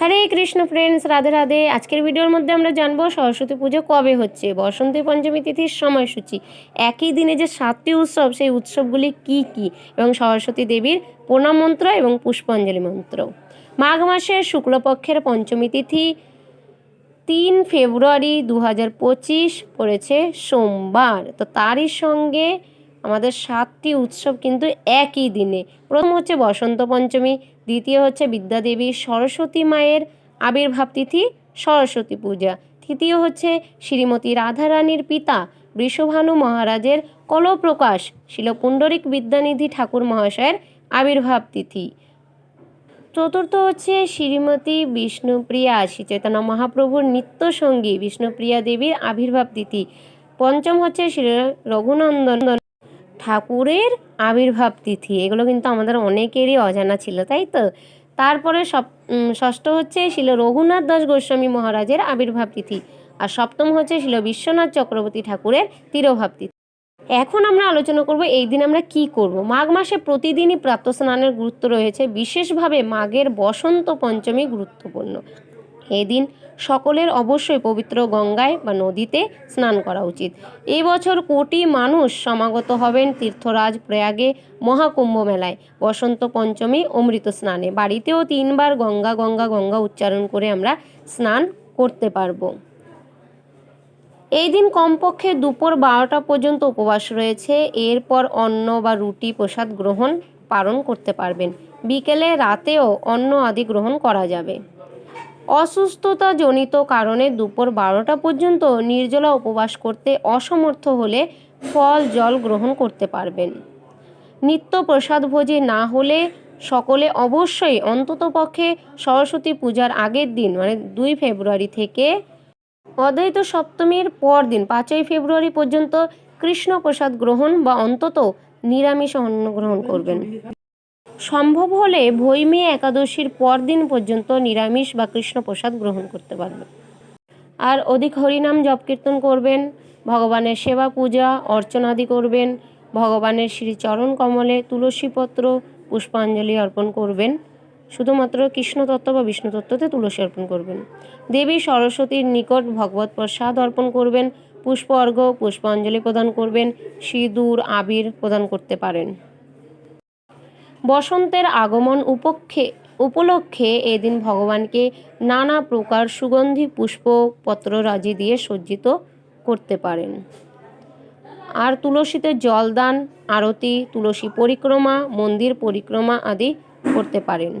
হরে Krishna friends Radhe Radhe. আজকের ভিডিওর মধ্যে আমরা জানব সরস্বতী পুজো কবে হচ্ছে? বসন্তী পঞ্চমী তিথির সময়সূচি। একই দিনে যে সাতটি উৎসব, সেই উৎসবগুলি কি কি? এবং সরস্বতী দেবীর প্রণাম মন্ত্র এবং পুষ্পাঞ্জলি মন্ত্র। মাঘ মাসের শুক্লপক্ষের পঞ্চমী তিথি তিন ফেব্রুয়ারি দু হাজার পঁচিশ পড়েছে সোমবার। তো তারই সঙ্গে আমাদের সাতটি উৎসব কিন্তু একই দিনে। প্রথম হচ্ছে বসন্ত পঞ্চমী, দ্বিতীয় হচ্ছে বিদ্যাদেবী সরস্বতী মায়ের আবির্ভাব তিথি সরস্বতী পূজা। তৃতীয় হচ্ছে শ্রীমতী রাধারানীর পিতা বৃষভানু মহারাজের কলপ্রকাশ শিল পুণ্ডরিক বিদ্যানিধি ঠাকুর মহাশয়ের আবির্ভাব তিথি। চতুর্থ হচ্ছে শ্রীমতী বিষ্ণুপ্রিয়া শ্রী চৈতন্য মহাপ্রভুর নিত্যসঙ্গী বিষ্ণুপ্রিয়া দেবীর আবির্ভাব তিথি। পঞ্চম হচ্ছে শ্রী রঘুনন্দন ঠাকুরের আবির্ভাব তিথি। এগুলো কিন্তু আমাদের অনেকেরই অজানা ছিল, তাই তো? তারপরে সপ ষষ্ঠ হচ্ছে শিল রঘুনাথ দাস গোস্বামী মহারাজের আবির্ভাব তিথি আর সপ্তম হচ্ছে শিল বিশ্বনাথ চক্রবর্তী ঠাকুরের তিরোভাব তিথি। এখন আমরা আলোচনা করব এই দিন আমরা কি করব। মাঘ মাসে প্রতিদিনই প্রাপ্ত স্নানের গুরুত্ব রয়েছে, বিশেষভাবে মাঘের বসন্ত পঞ্চমী গুরুত্বপূর্ণ। এই দিন সকলের অবশ্যই পবিত্র গঙ্গায় বা নদীতে স্নান করা উচিত। এই বছর কোটি মানুষ সমাগত হবেন তীর্থরাজ প্রয়াগে মহাকুম্ভ মেলায়। বসন্ত পঞ্চমী অমৃত স্নানে। বাড়িতেও তিনবার গঙ্গা গঙ্গা গঙ্গা উচ্চারণ করে আমরা স্নান করতে পারব। এই দিন কমপক্ষে দুপুর বারোটা পর্যন্ত উপবাস রয়েছে। এরপর অন্ন বা রুটি প্রসাদ গ্রহণ, পালন করতে পারবেন। বিকেলে রাতেও অন্ন আদি গ্রহণ করা যাবে। অসুস্থতা জনিত কারণে দুপুর বারোটা পর্যন্ত নির্জলা উপবাস করতে অসমর্থ হলে ফল, জল গ্রহণ করতে পারবেন। নিত্য প্রসাদ ভোজে না হলে সকলে অবশ্যই অন্ততপক্ষে সরস্বতী পূজার আগের দিন মানে দুই ফেব্রুয়ারি থেকে অদ্বৈত সপ্তমীর পর দিন, পাঁচই ফেব্রুয়ারি পর্যন্ত কৃষ্ণ প্রসাদ গ্রহণ বা অন্তত নিরামিষ অন্ন গ্রহণ করবেন। সম্ভব হলে ভৈমী একাদশীর পর দিন পর্যন্ত নিরামিষ বা কৃষ্ণ প্রসাদ গ্রহণ করতে পারবেন আর অধিক হরিনাম জপ কীর্তন করবেন, ভগবানের সেবা পূজা অর্চনাদি করবেন, ভগবানের শ্রীচরণ কমলে তুলসীপত্র পুষ্পাঞ্জলি অর্পণ করবেন, শুধুমাত্র কৃষ্ণতত্ত্ব বা বিষ্ণুতত্ত্বতে তুলসী অর্পণ করবেন। দেবী সরস্বতীর নিকট ভগবত প্রসাদ অর্পণ করবেন, পুষ্প অর্ঘ্য, পুষ্পাঞ্জলি প্রদান করবেন, সিঁদুর, আবির প্রদান করতে পারেন। বসন্তের আগমন উপক্ষে, উপলক্ষে এদিন ভগবানকে নানা প্রকার সুগন্ধি পুষ্প পত্ররাজি দিয়ে সজ্জিত করতে পারেন। আর তুলসীতে জলদান, আরতি, তুলসী পরিক্রমা, মন্দির পরিক্রমা আদি করতে পারেন।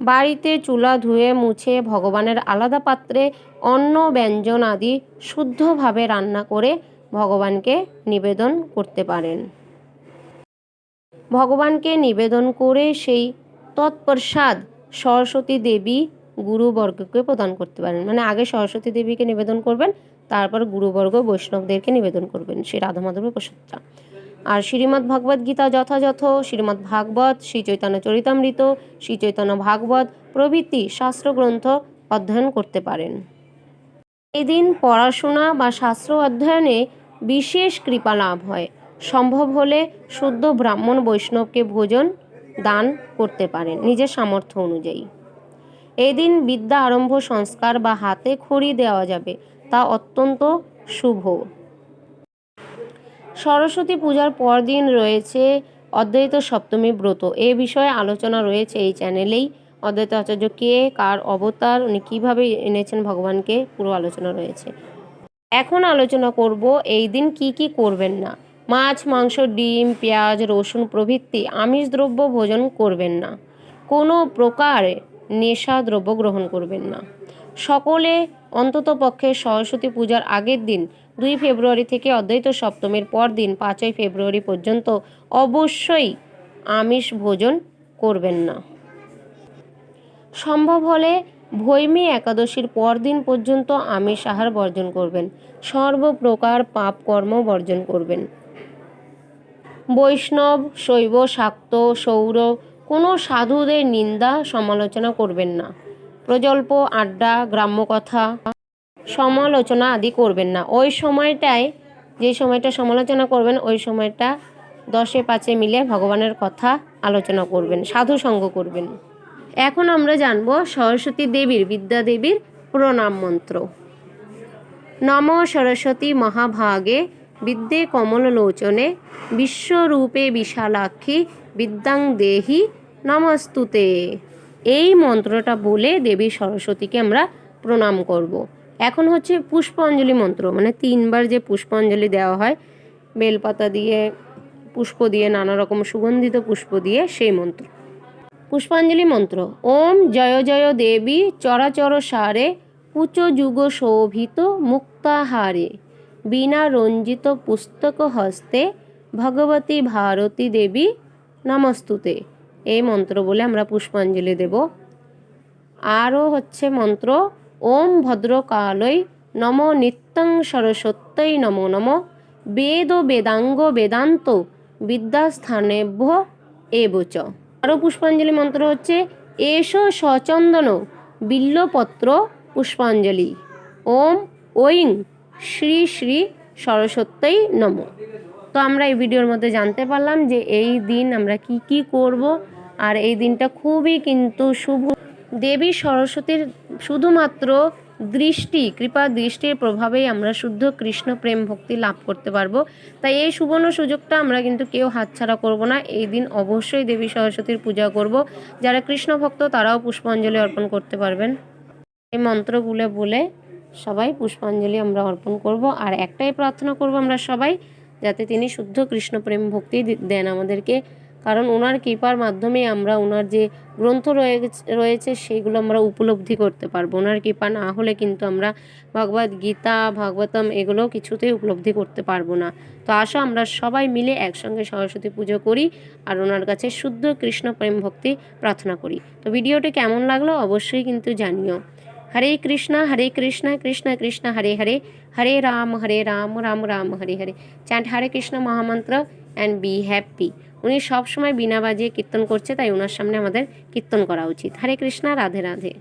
বাড়িতে চুলা ধুয়ে মুছে ভগবানের আলাদা পাত্রে অন্ন, ব্যঞ্জন আদি শুদ্ধভাবে রান্না করে ভগবানকে নিবেদন করতে পারেন। ভগবানকে নিবেদন করে সেই তৎপ্রসাদ সরস্বতী দেবী গুরুবর্গকে প্রদান করতে পারেন। মানে আগে সরস্বতী দেবীকে নিবেদন করবেন, তারপর গুরুবর্গ বৈষ্ণবদেরকে নিবেদন করবেন সেই রাধা প্রসাদটা। আর শ্রীমদ্ ভাগবত গীতা যথাযথ, শ্রীমদ্ ভাগবত, শ্রী চৈতন্য চরিতামৃত, শ্রী চৈতন্য ভাগবত প্রভৃতি শাস্ত্রগ্রন্থ অধ্যয়ন করতে পারেন। এদিন পড়াশোনা বা শাস্ত্র অধ্যয়নে বিশেষ কৃপা লাভ হয়। সম্ভব হলে শুদ্ধ ব্রাহ্মণ বৈষ্ণবকে ভোজন দান করতে পারেন নিজের সামর্থ্য অনুযায়ী। এই দিন বিদ্যা আরম্ভ সংস্কার বা হাতে খড়ি দেওয়া যাবে তা অত্যন্ত শুভ। সরস্বতী পূজার পরদিন রয়েছে অদ্বৈত সপ্তমী ব্রত। এ বিষয়ে আলোচনা রয়েছে এই চ্যানেলেই। অদ্বৈত আচার্য কে, কার অবতার, উনি কীভাবে এনেছেন ভগবানকে, পুরো আলোচনা রয়েছে। এখন আলোচনা করব, এই দিন কি কি করবেন না। মাছ, মাংস, ডিম, পেঁয়াজ, রসুন প্রভৃতি আমিষ দ্রব্য ভোজন করবেন না। কোনো প্রকার নেশা দ্রব্য গ্রহণ করবেন না। সকলে অন্ততপক্ষে সরস্বতী পূজার আগের দিন, দুই ফেব্রুয়ারি থেকে অদ্বৈত সপ্তমীর পর দিন, পাঁচই ফেব্রুয়ারি পর্যন্ত অবশ্যই আমিষ ভোজন করবেন না। সম্ভব হলে ভৈমী একাদশীর পরদিন পর্যন্ত আমিষ আহার বর্জন করবেন। সর্বপ্রকার পাপ কর্ম বর্জন করবেন। বৈষ্ণব, শৈব, শাক্ত, সৌর, কোনো সাধুদের নিন্দা সমালোচনা করবেন না। প্রজল্প, আড্ডা, গ্রাম্য কথা সমালোচনা আদি করবেন না। ওই সময়টায়, যে সময়টা সমালোচনা করবেন, ওই সময়টা দশে পাঁচে মিলে ভগবানের কথা আলোচনা করবেন, সাধু সঙ্গ করবেন। এখন আমরা জানব সরস্বতী দেবীর, বিদ্যা দেবীর প্রণাম মন্ত্র। নম সরস্বতী মহাভাগে বিদ্যে কমললোচনে, বিশ্বরূপে বিশালাক্ষী, বিদ্যাং দেহি নমস্তুতে। এই মন্ত্রটা বলে দেবী সরস্বতীকে আমরা প্রণাম করব। এখন হচ্ছে পুষ্পাঞ্জলি মন্ত্র মানে তিনবার যে পুষ্পাঞ্জলি দেওয়া হয়, বেলপাতা দিয়ে পুষ্প দিয়ে নানা রকম সুগন্ধিত পুষ্প দিয়ে সেই মন্ত্র। পুষ্পাঞ্জলি মন্ত্র, ওম জয় জয় দেবী চরাচর সারে কুচ যুগ শোভিত মুক্তাহারে। বীণা রঞ্জিত পুস্তক হস্তে ভগবতী ভারতী দেবী নমস্তুতে। এই মন্ত্র বলে আমরা পুষ্পাঞ্জলি দেব। আরও হচ্ছে মন্ত্র, ওম ভদ্রকালয় নম নিত্যং সরস্বত্যই নমো নম, বেদ বেদাঙ্গ বেদান্ত বিদ্যাস্থানেভ্য এবচ। আরও পুষ্পাঞ্জলি মন্ত্র হচ্ছে, এষ সচন্দন বিল্লপত্র পুষ্পাঞ্জলি। ওম ঐং শ্রী শ্রী সরস্বত্যই নম। তো আমরা এই ভিডিওর মধ্যে জানতে পারলাম যে এই দিন আমরা কি কি করব আর এই দিনটা খুবই কিন্তু শুভ। দেবী সরস্বতীর শুধুমাত্র দৃষ্টি, কৃপা দৃষ্টির প্রভাবেই আমরা শুদ্ধ কৃষ্ণ প্রেম ভক্তি লাভ করতে পারব। তাই এই সুবর্ণ সুযোগটা আমরা কিন্তু কেউ হাতছাড়া করব না। এই দিন অবশ্যই দেবী সরস্বতীর পূজা করব। যারা কৃষ্ণ ভক্ত তারাও পুষ্পাঞ্জলি অর্পণ করতে পারবেন। এই মন্ত্রগুলো বলে সবাই পুষ্পাঞ্জলি আমরা অর্পণ করব আর একটাই প্রার্থনা করব আমরা সবাই, যাতে তিনি শুদ্ধ কৃষ্ণপ্রেম ভক্তি দেন আমাদেরকে। কারণ ওনার কৃপার মাধ্যমে আমরা ওনার যে গ্রন্থ রয়েছে রয়েছে সেগুলো আমরা উপলব্ধি করতে পারব। ওনার কৃপা না হলে কিন্তু আমরা ভগবদ গীতা, ভাগবতম এগুলো কিছুতেই উপলব্ধি করতে পারব না। তো আসো আমরা সবাই মিলে একসঙ্গে সরস্বতী পুজো করি আর ওনার কাছে শুদ্ধ কৃষ্ণ প্রেম ভক্তি প্রার্থনা করি। তো ভিডিওটি কেমন লাগল অবশ্যই কিন্তু জানিও। হরে কৃষ্ণ হরে কৃষ্ণ কৃষ্ণ কৃষ্ণ হরে হরে হরে রাম হরে রাম রাম রাম হরে হরে চ্যান্ট হরে কৃষ্ণ মহামন্ত্র অ্যান্ড বি হ্যাপি উনি সবসময় বিনা বাজিয়ে কীর্তন করছে, তাই ওনার সামনে আমাদের কীর্তন করা উচিত। হরে কৃষ্ণ রাধে রাধে